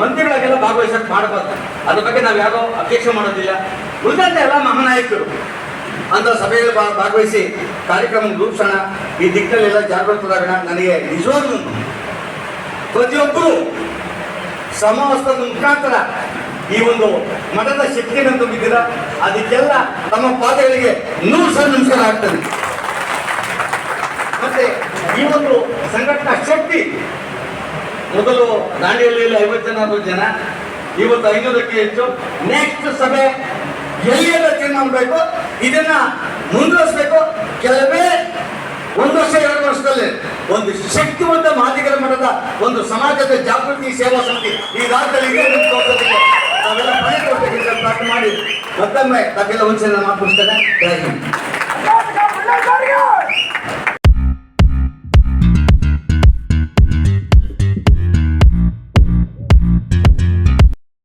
ಮಂತ್ರಿಗಳಿಗೆಲ್ಲ ಭಾಗವಹಿಸಕ್ಕೆ ಮಾಡಬಾರ್ದು. ಅದ್ರ ಬಗ್ಗೆ ನಾವು ಯಾರೋ ಅಧ್ಯಕ್ಷ ಮಾಡೋದಿಲ್ಲ. ಉಳಿದಂತೆ ಎಲ್ಲ ಮಹಾನಾಯಕರು ಅಂತ ಸಭೆಯಲ್ಲಿ ಭಾಗವಹಿಸಿ ಕಾರ್ಯಕ್ರಮ ರೂಪಿಸೋಣ ಈ ದಿಕ್ಕಲ್ಲೆಲ್ಲ ಜಾಗೃತರಾಗೋಣ. ನನಗೆ ನಿಜವಾಗ್ಲೂ ಪ್ರತಿಯೊಬ್ಬರು ಸಮವಸ್ತ್ರದ ಮುಖಾಂತರ ಈ ಒಂದು ಮಠದ ಶಕ್ತಿಯನ್ನು ತುಂಬಿದ್ದೀರ? ಅದಕ್ಕೆಲ್ಲ ತಮ್ಮ ಪಾದಗಳಿಗೆ ನೂರು ಸಲ ನಮಸ್ಕಾರ ಆಗ್ತದೆ. ಮತ್ತೆ ಈ ಒಂದು ಸಂಘಟನಾ ಶಕ್ತಿ ಮೊದಲು ದಾಂಡಿಯಲ್ಲಿ ಐವತ್ತು ಜನ ಜನ, ಇವತ್ತು ಐನೂರಕ್ಕೆ ಹೆಚ್ಚು. ನೆಕ್ಸ್ಟ್ ಸಭೆ, ಎಲ್ಲಿಯೆಲ್ಲ ತೀರ್ಮಾನ ಬೇಕು, ಇದನ್ನ ಮುಂದುವರಿಸಬೇಕು. ಕೆಲವೇ ಒಂದು ವರ್ಷ, ಎರಡು ವರ್ಷದಲ್ಲಿ ಒಂದು ಶಕ್ತಿವಂತ ಮಾದಿಗರ ಮಠದ ಒಂದು ಸಮಾಜದ ಜಾಗೃತಿ ಸೇವಾ ಸಮಿತಿ ಈ ರಾಜ್ಯದಲ್ಲಿ ನಾವೆಲ್ಲ ಪ್ರಾರ್ಥನೆ ಮಾಡಿ. ಮತ್ತೊಮ್ಮೆ ತಪ್ಪೆಲ್ಲ ಒಂದ್ಸಲ ಮಾತು ಮುಗಿಸ್ತೇನೆ.